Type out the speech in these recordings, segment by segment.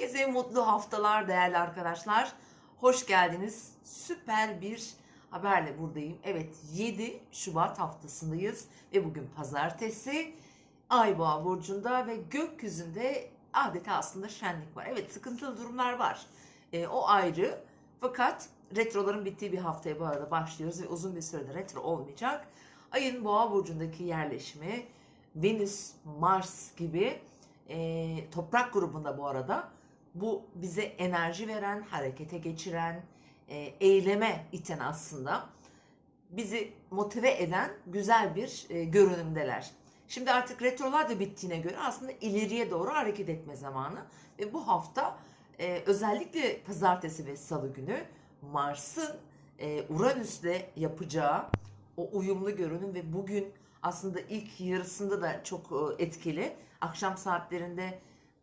Herkese mutlu haftalar değerli arkadaşlar. Hoş geldiniz. Süper bir haberle buradayım. Evet 7 Şubat haftasındayız ve bugün pazartesi. Ay Boğa burcunda ve gökyüzünde adeta aslında şenlik var. Evet sıkıntılı durumlar var. Ee, o ayrı. Fakat retroların bittiği bir haftaya bu arada başlıyoruz ve uzun bir sürede retro olmayacak. Ayın Boğa burcundaki yerleşimi Venüs, Mars gibi e, toprak grubunda bu arada bu bize enerji veren, harekete geçiren, e, eyleme iten aslında bizi motive eden güzel bir e, görünümdeler. Şimdi artık retrolar da bittiğine göre aslında ileriye doğru hareket etme zamanı ve bu hafta e, özellikle pazartesi ve salı günü Mars'ın e, Uranüs'le yapacağı o uyumlu görünüm ve bugün aslında ilk yarısında da çok e, etkili. Akşam saatlerinde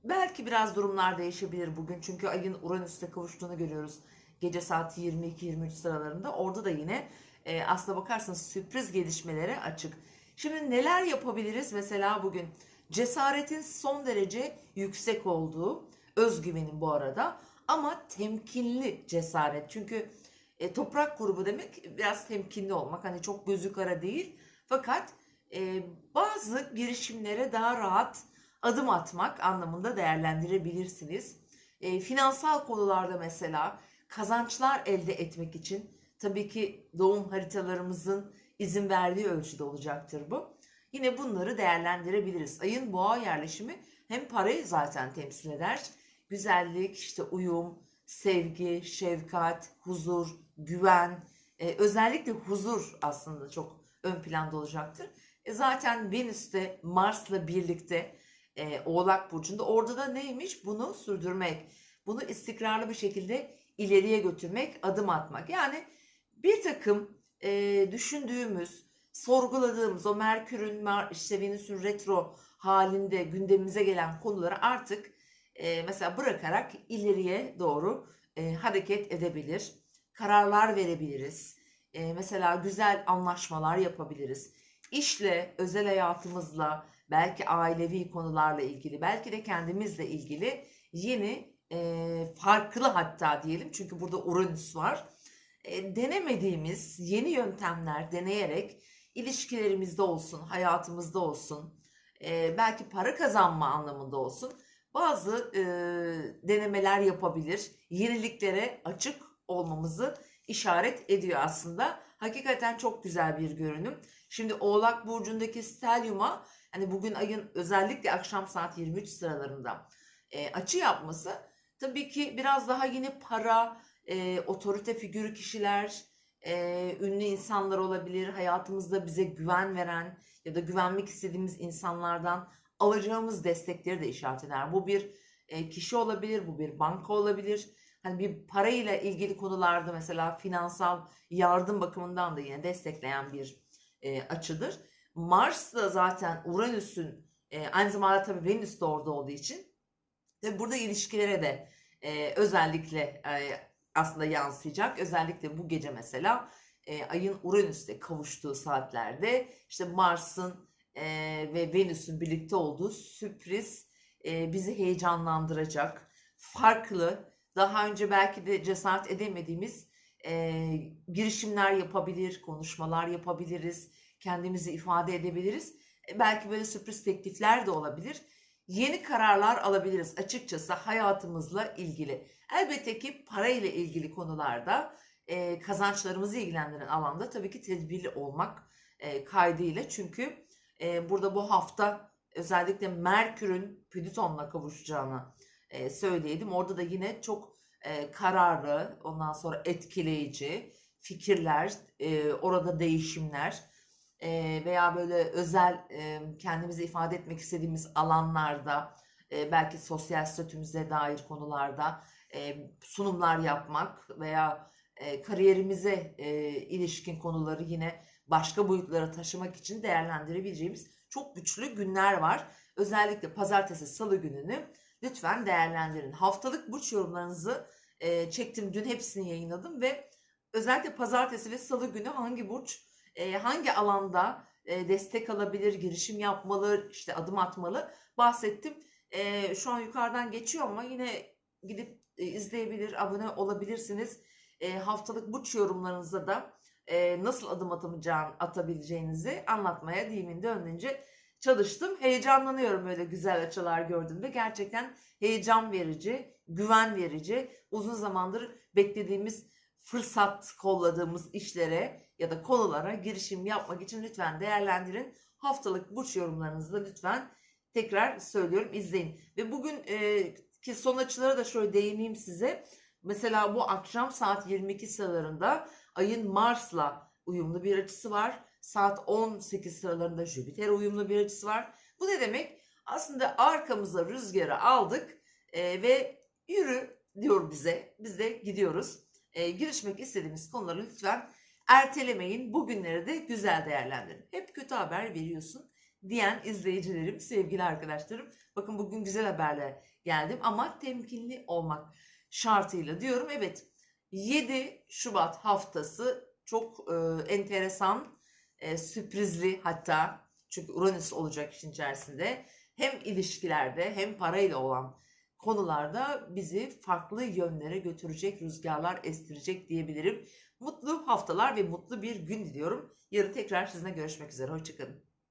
belki biraz durumlar değişebilir bugün. Çünkü ayın Uranüs'te kavuştuğunu görüyoruz. Gece saat 22-23 sıralarında. Orada da yine e, aslına bakarsanız sürpriz gelişmelere açık. Şimdi neler yapabiliriz mesela bugün? Cesaretin son derece yüksek olduğu, özgüvenin bu arada ama temkinli cesaret. Çünkü e, toprak grubu demek biraz temkinli olmak. Hani çok gözü kara değil. Fakat e, bazı girişimlere daha rahat adım atmak anlamında değerlendirebilirsiniz. E, finansal konularda mesela kazançlar elde etmek için tabii ki doğum haritalarımızın izin verdiği ölçüde olacaktır bu. Yine bunları değerlendirebiliriz. Ayın boğa yerleşimi hem parayı zaten temsil eder. Güzellik, işte uyum, sevgi, şefkat, huzur, güven, e, özellikle huzur aslında çok ön planda olacaktır. E zaten Venüs'te Mars'la birlikte e, Oğlak Burcu'nda orada da neymiş? Bunu sürdürmek. Bunu istikrarlı bir şekilde ileriye götürmek, adım atmak. Yani bir takım e, düşündüğümüz, sorguladığımız o Merkür'ün, işte Venüs'ün retro halinde gündemimize gelen konuları artık e, mesela bırakarak ileriye doğru e, hareket edebilir. Kararlar verebiliriz. E, mesela güzel anlaşmalar yapabiliriz işle, özel hayatımızla, belki ailevi konularla ilgili, belki de kendimizle ilgili yeni, e, farklı hatta diyelim çünkü burada Uranüs var. E, denemediğimiz yeni yöntemler deneyerek ilişkilerimizde olsun, hayatımızda olsun, e, belki para kazanma anlamında olsun bazı e, denemeler yapabilir. Yeniliklere açık olmamızı işaret ediyor aslında. Hakikaten çok güzel bir görünüm. Şimdi Oğlak Burcu'ndaki Stelyum'a hani bugün ayın özellikle akşam saat 23 sıralarında e, açı yapması tabii ki biraz daha yine para, e, otorite figürü kişiler, e, ünlü insanlar olabilir, hayatımızda bize güven veren ya da güvenmek istediğimiz insanlardan alacağımız destekleri de işaret eder. Bu bir e, kişi olabilir, bu bir banka olabilir. Hani bir parayla ilgili konularda mesela finansal yardım bakımından da yine destekleyen bir e, açıdır. Mars da zaten Uranüs'ün e, aynı zamanda tabii Venüs de orada olduğu için ve burada ilişkilere de e, özellikle e, aslında yansıyacak. Özellikle bu gece mesela e, ayın Uranüs'te kavuştuğu saatlerde işte Mars'ın e, ve Venüs'ün birlikte olduğu sürpriz e, bizi heyecanlandıracak. Farklı, daha önce belki de cesaret edemediğimiz e, girişimler yapabilir, konuşmalar yapabiliriz, kendimizi ifade edebiliriz. E, belki böyle sürpriz teklifler de olabilir. Yeni kararlar alabiliriz açıkçası hayatımızla ilgili. Elbette ki para ile ilgili konularda e, kazançlarımızı ilgilendiren alanda tabii ki tedbirli olmak e, kaydıyla. Çünkü e, burada bu hafta özellikle Merkür'ün Plüton'la kavuşacağını e, söyleyelim. Orada da yine çok e, kararlı, ondan sonra etkileyici fikirler, e, orada değişimler e, veya böyle özel e, kendimizi ifade etmek istediğimiz alanlarda, e, belki sosyal statümüze dair konularda e, sunumlar yapmak veya e, kariyerimize e, ilişkin konuları yine başka boyutlara taşımak için değerlendirebileceğimiz çok güçlü günler var. Özellikle pazartesi, salı gününü lütfen değerlendirin. Haftalık burç yorumlarınızı e, çektim. Dün hepsini yayınladım ve özellikle pazartesi ve salı günü hangi burç e, hangi alanda e, destek alabilir, girişim yapmalı, işte adım atmalı bahsettim. E, şu an yukarıdan geçiyor ama yine gidip e, izleyebilir, abone olabilirsiniz. E, haftalık burç yorumlarınızda da e, nasıl adım atamayacağını, atabileceğinizi anlatmaya dilimin döndüğünce çalıştım. Heyecanlanıyorum öyle güzel açılar gördüğümde. Gerçekten heyecan verici, güven verici, uzun zamandır beklediğimiz fırsat kolladığımız işlere ya da konulara girişim yapmak için lütfen değerlendirin. Haftalık burç yorumlarınızı da lütfen tekrar söylüyorum izleyin. Ve bugün e, ki son açılara da şöyle değineyim size. Mesela bu akşam saat 22 sıralarında ayın Mars'la uyumlu bir açısı var. Saat 18 sıralarında Jüpiter uyumlu bir açısı var. Bu ne demek? Aslında arkamıza rüzgarı aldık e, ve yürü diyor bize. Biz de gidiyoruz. E, girişmek istediğimiz konuları lütfen ertelemeyin. Bugünleri de güzel değerlendirin. Hep kötü haber veriyorsun diyen izleyicilerim, sevgili arkadaşlarım. Bakın bugün güzel haberle geldim ama temkinli olmak şartıyla diyorum. Evet 7 Şubat haftası çok e, enteresan, e, sürprizli hatta çünkü Uranüs olacak işin içerisinde. Hem ilişkilerde hem parayla olan konularda bizi farklı yönlere götürecek, rüzgarlar estirecek diyebilirim. Mutlu haftalar ve mutlu bir gün diliyorum. Yarın tekrar sizinle görüşmek üzere. Hoşçakalın.